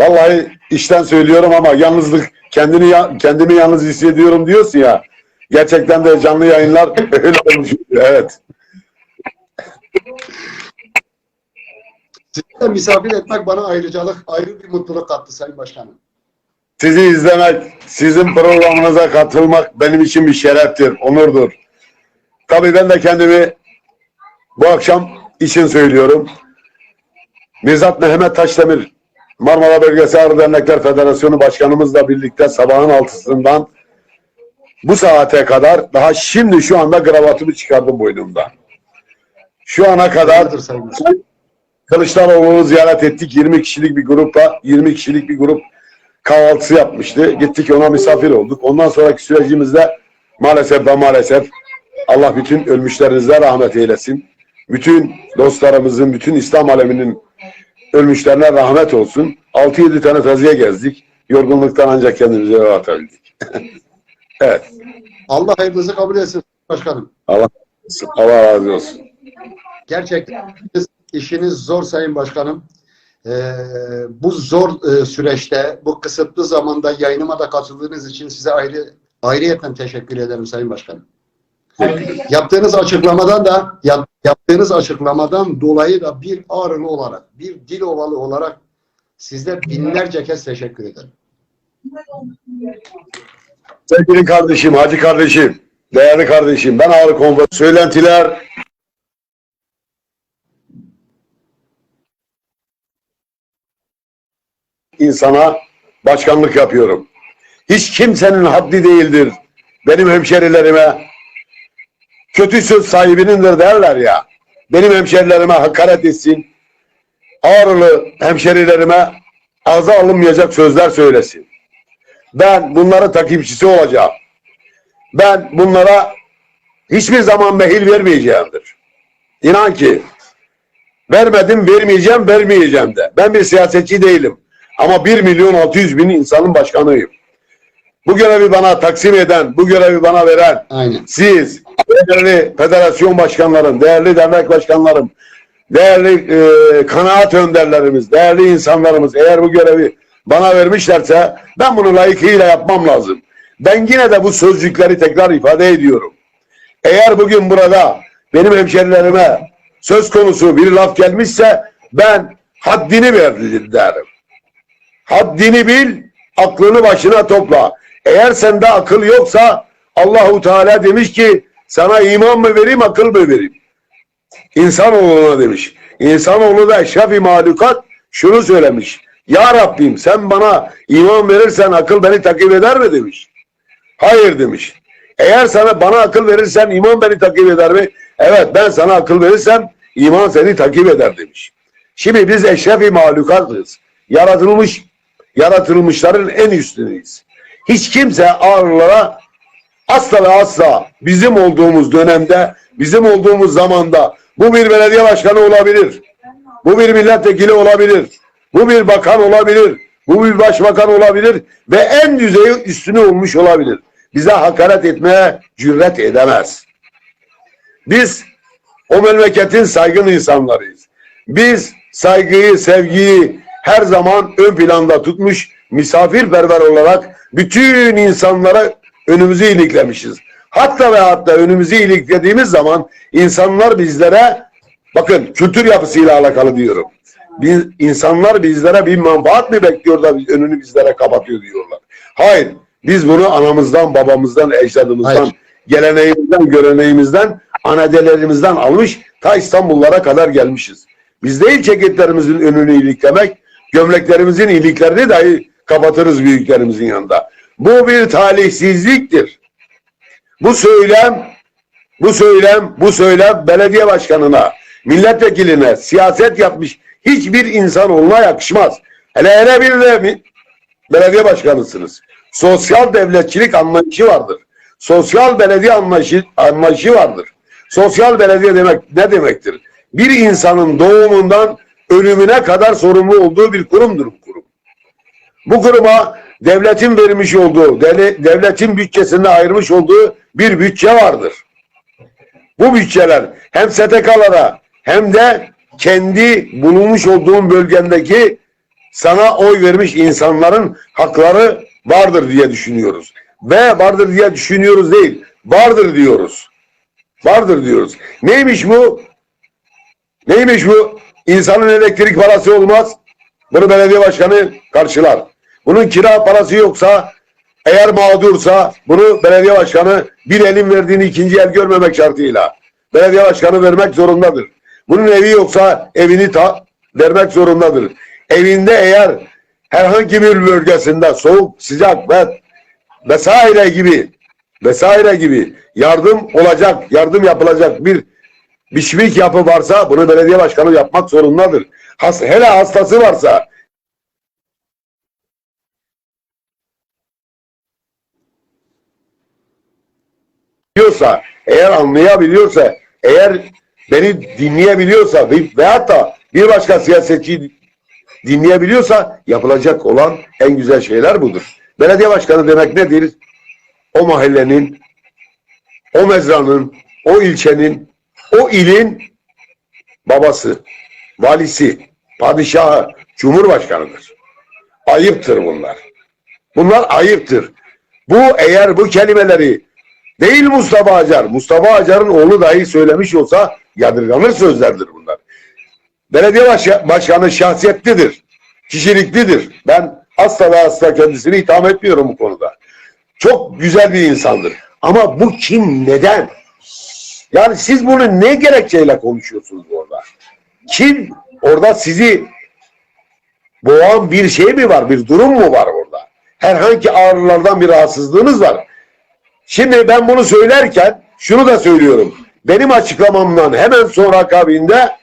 Vallahi işten söylüyorum ama yalnızlık kendini ya- kendimi yalnız hissediyorum diyorsun ya. Gerçekten de canlı yayınlar öyle olmuş. Evet. Sizi misafir etmek bana ayrıcalık, ayrı bir mutluluk kattı Sayın Başkanım. Sizi izlemek, sizin programınıza katılmak benim için bir şereftir, onurdur. Tabii ben de kendimi bu akşam için söylüyorum. Mirzat Mehmet Taşdemir, Marmara Bölgesi Ağrı Dernekler Federasyonu Başkanımızla birlikte sabahın altısından bu saate kadar daha şimdi şu anda kravatımı çıkardım boynumda. Şu ana kadar. Kılıçdaroğlu'nu ziyaret ettik. 20 kişilik bir grupla, 20 kişilik bir grup kahvaltısı yapmıştı. Gittik ona misafir olduk. Ondan sonraki sürecimizde maalesef ve maalesef Allah bütün ölmüşlerinize rahmet eylesin. Bütün dostlarımızın, bütün İslam aleminin ölmüşlerine rahmet olsun. 6-7 tane taziye gezdik. Yorgunluktan ancak kendimize eve atabildik. evet. Allah hayırınızı kabul etsin Başkanım. Allah, Allah razı olsun. Gerçekten işiniz zor Sayın Başkanım. Ee, bu zor e, süreçte, bu kısıtlı zamanda yayınıma da katıldığınız için size ayrı ayrıyeten teşekkür ederim Sayın Başkanım. Yaptığınız açıklamadan da yap- yaptığınız açıklamadan dolayı da bir ağrılı olarak, bir dil ovalı olarak sizde binlerce kez teşekkür ederim. Sevgili kardeşim, hacı kardeşim, değerli kardeşim, ben Ağrı Konfor. Söylentiler insana başkanlık yapıyorum. Hiç kimsenin haddi değildir. Benim hemşerilerime kötü söz sahibinindir derler ya. Benim hemşerilerime hakaret etsin. Ağrılı hemşerilerime ağza alınmayacak sözler söylesin. Ben bunların takipçisi olacağım. Ben bunlara hiçbir zaman mehil vermeyeceğimdir. İnan ki vermedim, vermeyeceğim, vermeyeceğim de. Ben bir siyasetçi değilim. Ama 1 milyon 600 bin insanın başkanıyım. Bu görevi bana taksim eden, bu görevi bana veren Aynen. siz, değerli federasyon başkanlarım, değerli dernek başkanlarım, değerli e, kanaat önderlerimiz, değerli insanlarımız eğer bu görevi bana vermişlerse ben bunu layıkıyla yapmam lazım. Ben yine de bu sözcükleri tekrar ifade ediyorum. Eğer bugün burada benim hemşerilerime söz konusu bir laf gelmişse ben haddini ver derim. Haddini bil, aklını başına topla. Eğer sende akıl yoksa Allahu Teala demiş ki sana iman mı vereyim, akıl mı vereyim? İnsanoğluna demiş. İnsanoğlu da eşrefi mahlukat şunu söylemiş. Ya Rabbim sen bana iman verirsen akıl beni takip eder mi demiş. Hayır demiş. Eğer sana bana akıl verirsen iman beni takip eder mi? Evet ben sana akıl verirsem iman seni takip eder demiş. Şimdi biz eşrefi mahlukatız. Yaratılmış, yaratılmışların en üstünüyüz. Hiç kimse ağırlara asla ve asla bizim olduğumuz dönemde, bizim olduğumuz zamanda bu bir belediye başkanı olabilir. Bu bir milletvekili olabilir. Bu bir bakan olabilir. Bu bir başbakan olabilir ve en düzeyi üstüne olmuş olabilir. Bize hakaret etmeye cüret edemez. Biz o memleketin saygın insanlarıyız. Biz saygıyı, sevgiyi her zaman ön planda tutmuş, misafirperver olarak bütün insanlara önümüzü iliklemişiz. Hatta ve hatta önümüzü iliklediğimiz zaman insanlar bizlere bakın kültür yapısıyla alakalı diyorum. Biz, insanlar bizlere bir menfaat mi bekliyor da önünü bizlere kapatıyor diyorlar. Hayır. Biz bunu anamızdan, babamızdan, ecdadımızdan, Hayır. geleneğimizden, göreneğimizden, anadelerimizden almış ta İstanbullara kadar gelmişiz. Biz değil ceketlerimizin önünü iliklemek, gömleklerimizin iliklerini dahi kapatırız büyüklerimizin yanında. Bu bir talihsizliktir. Bu söylem, bu söylem, bu söylem belediye başkanına, milletvekiline, siyaset yapmış hiçbir insan olma yakışmaz. Hele hele bir de belediye başkanısınız. Sosyal devletçilik anlayışı vardır. Sosyal belediye anlayışı, anlayışı vardır. Sosyal belediye demek ne demektir? Bir insanın doğumundan ölümüne kadar sorumlu olduğu bir kurumdur. Bu kuruma devletin vermiş olduğu, devletin bütçesinde ayırmış olduğu bir bütçe vardır. Bu bütçeler hem STK'lara hem de kendi bulunmuş olduğun bölgendeki sana oy vermiş insanların hakları vardır diye düşünüyoruz. Ve vardır diye düşünüyoruz değil, vardır diyoruz. Vardır diyoruz. Neymiş bu? Neymiş bu? İnsanın elektrik parası olmaz. Bunu belediye başkanı karşılar. Bunun kira parası yoksa eğer mağdursa bunu belediye başkanı bir elin verdiğini ikinci el görmemek şartıyla belediye başkanı vermek zorundadır. Bunun evi yoksa evini ta vermek zorundadır. Evinde eğer herhangi bir bölgesinde soğuk, sıcak ve vesaire gibi vesaire gibi yardım olacak, yardım yapılacak bir biçimik yapı varsa bunu belediye başkanı yapmak zorundadır. Has, hele hastası varsa biliyorsa, eğer anlayabiliyorsa, eğer beni dinleyebiliyorsa ve- veyahut da bir başka siyasetçi dinleyebiliyorsa yapılacak olan en güzel şeyler budur. Belediye başkanı demek nedir? O mahallenin, o mezranın, o ilçenin, o ilin babası, valisi, padişahı, cumhurbaşkanıdır. Ayıptır bunlar. Bunlar ayıptır. Bu eğer bu kelimeleri değil Mustafa Acar, Mustafa Acar'ın oğlu dahi söylemiş olsa yadırganır sözlerdir bunlar. Belediye baş- başkanı şahsiyetlidir, kişiliklidir. Ben asla ve asla kendisini itham etmiyorum bu konuda. Çok güzel bir insandır. Ama bu kim, neden? Yani siz bunu ne gerekçeyle konuşuyorsunuz orada? Kim orada sizi boğan bir şey mi var, bir durum mu var orada? Herhangi ağrılardan bir rahatsızlığınız var. Şimdi ben bunu söylerken şunu da söylüyorum. Benim açıklamamdan hemen sonra akabinde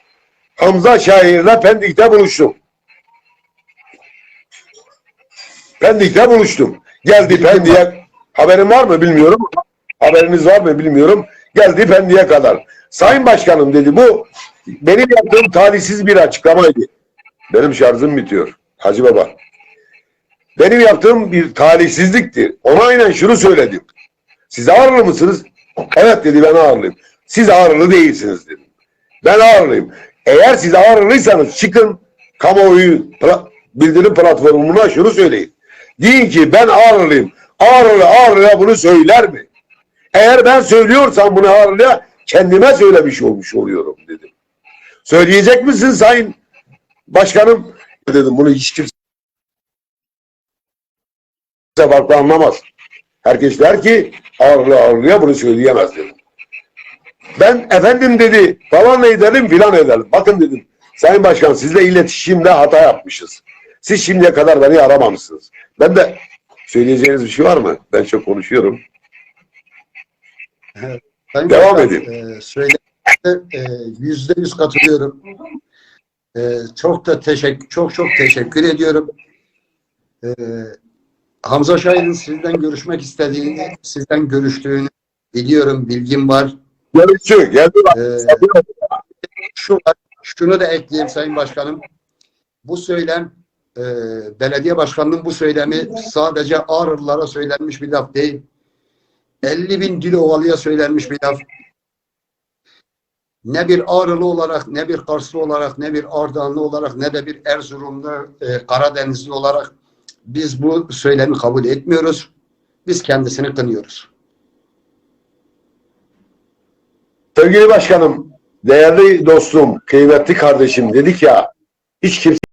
Hamza Şair'le Pendik'te buluştum. Pendik'te buluştum. Geldi Pendik'e. Haberin var mı bilmiyorum. Haberiniz var mı bilmiyorum. Geldi Pendik'e kadar. Sayın Başkanım dedi bu benim yaptığım talihsiz bir açıklamaydı. Benim şarjım bitiyor. Hacı Baba. Benim yaptığım bir talihsizlikti. Ona aynen şunu söyledim. Siz ağırlı mısınız? Evet dedi ben ağırlıyım. Siz ağırlı değilsiniz dedim. Ben ağırlıyım. Eğer siz ağırlıysanız çıkın kamuoyu bildirim platformuna şunu söyleyin. Deyin ki ben ağırlıyım. Ağırlı ağırlıya bunu söyler mi? Eğer ben söylüyorsam bunu ağırlıya kendime söylemiş olmuş oluyorum dedim. Söyleyecek misin sayın başkanım? Dedim bunu hiç kimse farklı anlamaz. Herkes der ki ağırlı ağırlıya bunu söyleyemez dedim. Ben efendim dedi falan edelim filan edelim. Bakın dedim Sayın Başkan sizle iletişimde hata yapmışız. Siz şimdiye kadar beni aramamışsınız. Ben de söyleyeceğiniz bir şey var mı? Ben çok konuşuyorum. Sayın Devam Başkan, edin. E, e, yüzde yüz katılıyorum. E, çok da teşekkür, çok çok teşekkür ediyorum. E, Hamza Şahin'in sizden görüşmek istediğini, sizden görüştüğünü biliyorum, bilgim var. Görüşçü geldi bak. E, şu var, şunu da ekleyeyim Sayın Başkanım. Bu söylem e, belediye başkanının bu söylemi sadece Ağrılılara söylenmiş bir laf değil. 50 bin Dilovalı'ya söylenmiş bir laf. Ne bir Ağrılı olarak, ne bir Karslı olarak, ne bir Ardahanlı olarak, ne de bir Erzurumlu, e, Karadenizli olarak biz bu söylemi kabul etmiyoruz. Biz kendisini kınıyoruz. Sevgili başkanım, değerli dostum, kıymetli kardeşim dedik ya hiç kimse